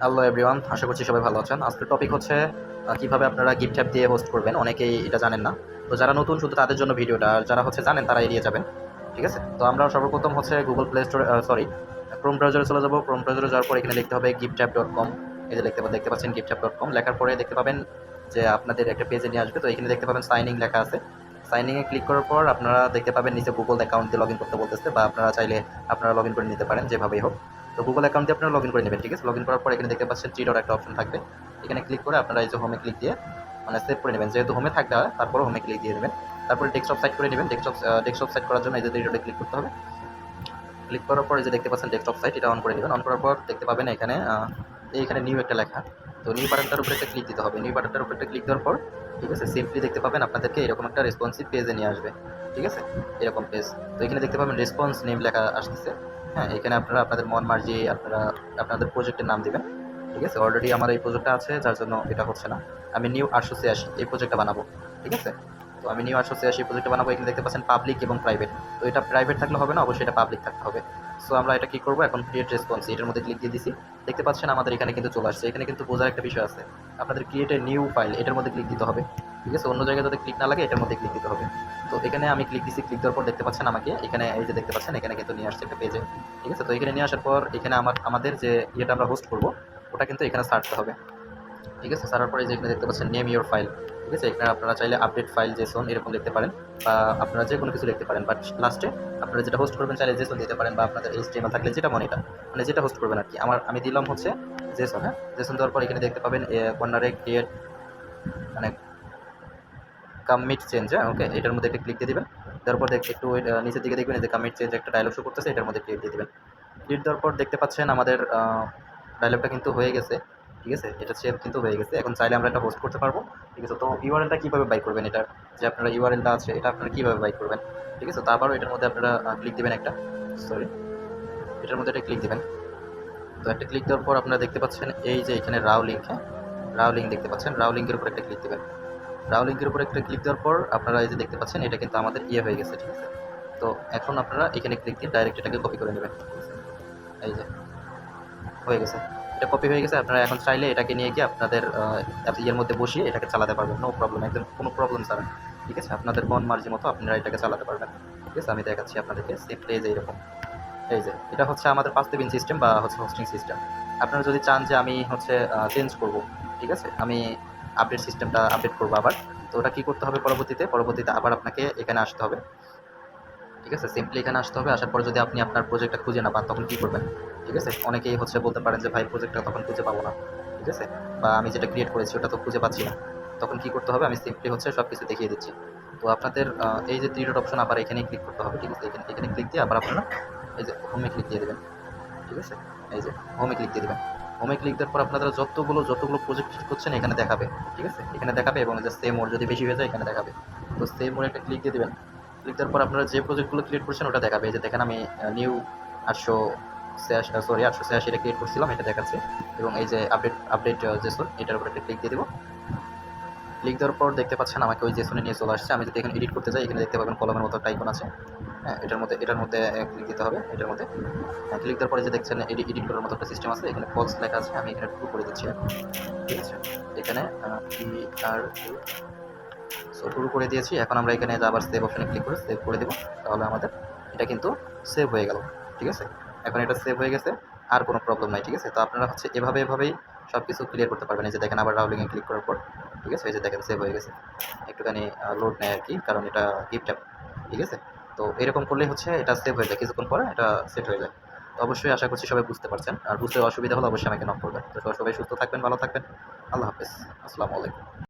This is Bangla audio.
হ্যালো এভরিওয়ান আশা করছি সবাই ভালো আছেন। আজকের টপিক হচ্ছে কীভাবে আপনারা গিফট ট্যাপ দিয়ে হোস্ট করবেন। অনেকেই এটা জানেন না। তো যারা নতুন, শুধু তাদের জন্য ভিডিওটা, আর যারা হচ্ছে জানেন, তারা এড়িয়ে যাবেন। ঠিক আছে? তো আমরা সর্বপ্রথম হচ্ছে Google Play Store sorry Chrome ব্রাউজারে চলে যাব। ক্রোম ব্রাউজারে যাওয়ার পর এখানে লিখতে হবে গিফট ট্যাপ ডট কম এই যে দেখতে দেখতে পাচ্ছেন গিফট ট্যাপ ডট কম লেখার পরে দেখতে পাবেন যে আপনাদের একটা পেজে নিয়ে আসবে। তো এখানে দেখতে পাবেন সাইনিং লেখা আছে। সাইনিংয়ে ক্লিক করার পর আপনারা দেখতে পাবেন নিচে গুগল অ্যাকাউন্ট দিয়ে লগ ইন করতে বলতেছে, বা আপনারা চাইলে আপনারা লগ ইন করে নিতে পারেন, যেভাবেই হোক। তো গুগল অ্যাকাউন্টে আপনারা লগ ইন করে নেবেন, ঠিক আছে? লগ ইন করার পর এখানে দেখতে পাচ্ছেন থ্রি ডট একটা অপশন থাকবে। এখানে ক্লিক করে আপনারা এই যে হোমে ক্লিক দিয়ে মানে সেভ করে নেবেন। যেহেতু হোমে থাকতে হয় তারপরে হোমে ক্লিক দিয়ে দেবেন। তারপরে ডেস্কটপ সাইট করে নেবেন। ডেস্কটপ ডেস্কটপ সাইট করার জন্য এই যে থ্রি ডটে ক্লিক করতে হবে। ক্লিক করার পর যে দেখতে পাচ্ছেন ডেস্কটপ সাইট এটা অন করে নেবেন। অন করার পর দেখতে পাবেন এখানে এইখানে নিউ একটা লেখা। তো নিউ বাটনটার উপরে একটা ক্লিক দিতে হবে। নিউ বাটনটার উপরে একটা ক্লিক দেওয়ার পর, ঠিক আছে সিম্পলি দেখতে পাবেন আপনাদেরকে এরকম একটা রেসপন্সিভ পেজে নিয়ে আসবে। ঠিক আছে? এরকম পেজ তো এখানে দেখতে পাবেন রেসপন্স নেম লেখা আসতেছে। হ্যাঁ এখানে আপনারা আপনাদের মন মার্জি, আপনারা আপনাদের প্রজেক্টের নাম দিবেন। ঠিক আছে? অলরেডি আমার এই প্রজেক্টটা আছে, যার জন্য এটা হচ্ছে না। আমি নিউ আটশো ছিয়াশি এই প্রজেক্টটা বানাবো। ঠিক আছে? তো আমি নিউ আটশো ছিয়াশি প্রজেক্টটা বানাবো। এখানে দেখতে পাচ্ছেন পাবলিক এবং প্রাইভেট তো এটা প্রাইভেট থাকলে হবে না, অবশ্যই এটা পাবলিক থাকতে হবে। আমরা এটা কি করব? এখন ক্রিয়েট রেসপন্স এটার মধ্যে ক্লিক দিয়ে দিছি। দেখতে পাচ্ছেন আমাদের এখানে কিন্তু চলে আসছে। এখানে কিন্তু বোঝার একটা বিষয় আছে। আপনাদের ক্রিয়েট এ নিউ ফাইল এটার মধ্যে ক্লিক দিতে হবে। ঠিক আছে? অন্য জায়গায় যাতে ক্লিক না লাগে, এটার মধ্যে ক্লিক দিতে হবে। তো এখানে আমি ক্লিক দিছি ক্লিক দেওয়ার পর দেখতে পাচ্ছেন আমাকে, এখানে এই যে দেখতে পাচ্ছেন, এখানে কিন্তু নিয়ে আসছে একটা পেজে ঠিক আছে? তো এখানে নিয়ে আসার পর এখানে আমার, আমাদের যে ইয়েটা আমরা হোস্ট করব, ওটা কিন্তু এখানে সার্চতে হবে। ঠিক আছে? সারার পরে যে এখানে দেখতে পাচ্ছেন নেম ইওর ফাইল ঠিক আছে? এখানে আপনারা চাইলে আপডেট ফাইল জেসন এরকম লিখতে পারেন বা আপনারা যে কোনো কিছু লিখতে পারেন। বাট লাস্টে আপনারা যেটা হোস্ট করবেন চাইলে জেসন দিতে পারেন বা আপনাদের এই স্টেমা থাকলে যেটা মনে এটা মানে যেটা হোস্ট করবেন আর কি আমার, আমি দিলাম হচ্ছে জেসন হ্যাঁ? জেসন দেওয়ার পর এখানে দেখতে পাবেন কর্নারে ক্রিয়েট মানে কামিট চেঞ্জ হ্যাঁ? ওকে এটার মধ্যে একটা ক্লিক দিয়ে দিবেন। তারপর দেখ একটু নিচের দিকে দেখবেন যে কামিট চেঞ্জ একটা ডায়লগ শো করতেছে, এটার মধ্যে ক্লিক দিয়ে দিবেন। ক্লিক দেওয়ার পর দেখতে পাচ্ছেন আমাদের ডায়লগটা কিন্তু হয়ে গেছে। ঠিক আছে? এটা সেভ কিন্তু হয়ে গেছে। এখন চাইলে আমরা এটা হোস্ট করতে পারব। ঠিক আছে? তো ইউআরএলটা কীভাবে বাই করবেন এটার যে আপনারা ইউআরএলটা আছে, এটা আপনারা কীভাবে বাই করবেন? ঠিক আছে? তো আবারও এটার মধ্যে আপনারা ক্লিক দিবেন একটা। সরি এটার মধ্যে একটা ক্লিক দেবেন। তো একটা ক্লিক দেওয়ার পর আপনারা দেখতে পাচ্ছেন, এই যে এখানে রাও লিঙ্ক হ্যাঁ? রাও লিঙ্ক দেখতে পাচ্ছেন? রাও লিঙ্কের উপর একটা ক্লিক দেবেন। রাও লিঙ্কের উপর একটা ক্লিক দেওয়ার পর আপনারা এই যে দেখতে পাচ্ছেন, এটা কিন্তু আমাদের ইয়ে হয়ে গেছে, ঠিক আছে? তো এখন আপনারা এখানে ক্লিক দিয়ে ডাইরেক্ট এটাকে কপি করে নেবেন? এই যে, হয়ে গেছে। এটা কপি হয়ে গেছে, আপনারা এখন চাইলে এটাকে নিয়ে গিয়ে আপনাদের ইয়ের মধ্যে বসিয়ে এটাকে চালাতে পারবেন। নো প্রবলেম একদম কোনো প্রবলেম ছাড়া। ঠিক আছে? আপনাদের মন মার্জি মতো আপনারা এটাকে চালাতে পারবেন। ঠিক আছে? আমি দেখাচ্ছি আপনাদেরকে। এই যে এরকম এই যে, এটা হচ্ছে আমাদের পাঁচ বিন সিস্টেম বা হচ্ছে হোস্টিং সিস্টেম আপনারা যদি চান যে আমি হচ্ছে চেঞ্জ করব, ঠিক আছে? আমি আপডেট সিস্টেমটা আপডেট করব আবার। তো ওটা কী করতে হবে পরবর্তীতে? পরবর্তীতে আবার আপনাকে এখানে আসতে হবে। ঠিক আছে? সিম্পলি এখানে আসতে হবে, আসার পর যদি আপনি আপনার প্রজেক্টটা খুঁজে না পান, তখন কী করবেন? ঠিক আছে? অনেকেই হচ্ছে বলতে পারেন যে, ভাই প্রজেক্টটা তখন খুঁজে পাবো না। ঠিক আছে? বা আমি যেটা ক্রিয়েট করেছি, ওটা তো খুঁজে পাচ্ছি না। তখন কী করতে হবে? আমি সিম্পলি হচ্ছে সব কিছু দেখিয়ে দিচ্ছি। তো আপনাদের এই যে থ্রি অপশন আবার এখানেই ক্লিক করতে হবে, ঠিক আছে? এখানে এখানে ক্লিক দিয়ে আবার আপনারা এই যে হোমে ক্লিক দিয়ে দেবেন। ঠিক আছে? এই যে হোমে ক্লিক দিয়ে দেবেন। হোমে ক্লিক দেওয়ার পর আপনারা যতগুলো যতগুলো প্রজেক্ট করছেন এখানে দেখাবে। ঠিক আছে? এখানে দেখাবে এবং যে সেম ওর যদি বেশি হয়ে যায়, এখানে দেখাবে। তো সেম ওর একটা ক্লিক দিয়ে দেবেন। ক্লিক পর আপনারা যে প্রজেক্টগুলো ক্রিয়েট করছেন ওটা দেখাবে। যে দেখেন আমি নিউ আটশো ছিয়াশি সরি আটশো ছিয়াশিটা ক্রিয়েট করছিলাম, এটা দেখাচ্ছে। এবং এই যে আপডেট আপডেট জেসন এটার উপর একটা ক্লিক দিয়ে দেবো। ক্লিক দেওয়ার পর দেখতে পাচ্ছেন আমাকে ওই জেসনে নিয়ে চলে আসছে। আমি যদি এখানে এডিট করতে যাই এখানে দেখতে পাবেন কলমের মতো একটা আইকন আছে। হ্যাঁ এটার মধ্যে এটার মধ্যে ক্লিক দিতে হবে, এটার মধ্যে। ক্লিক দেওয়ার পরে যে দেখছেন এডিট এডিট করার মতো একটা সিস্টেম আছে। এখানে ফলস লেখা আছে, আমি এখানে ট্রু করে দিচ্ছি। ঠিক আছে? এখানে পি আর সো শুরু করে দিয়েছি। এখন আমরা এখানে যে আবার সেভ অপশনে ক্লিক করে সেভ করে দেবো। তাহলে আমাদের এটা কিন্তু সেভ হয়ে গেল। ঠিক আছে? এখন এটা সেভ হয়ে গেছে। আর কোনো প্রবলেম নাই, ঠিক আছে? তো আপনারা হচ্ছে এভাবে, এভাবেই সব কিছু ক্লিয়ার করতে পারবেন। এই যে দেখেন আবার রাউলিংয়ে ক্লিক করার পর, ঠিক আছে? এই যে দেখেন সেভ হয়ে গেছে। একটুখানি লোড নেয় আর কি, কারণ এটা গিফট অ্যাপ ঠিক আছে? তো এরকম করলে হচ্ছে এটা সেভ হয়ে যায়। কিছুক্ষণ পরে এটা সেট হয়ে যায়। তো অবশ্যই আশা করছি সবাই বুঝতে পারছেন। আর বুঝতে অসুবিধা হলে অবশ্যই আমাকে নক করবেন। তো সবাই সুস্থ থাকবেন, ভালো থাকবেন। আল্লাহ হাফেজ। আসসালামু আলাইকুম।